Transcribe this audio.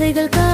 கதைகள்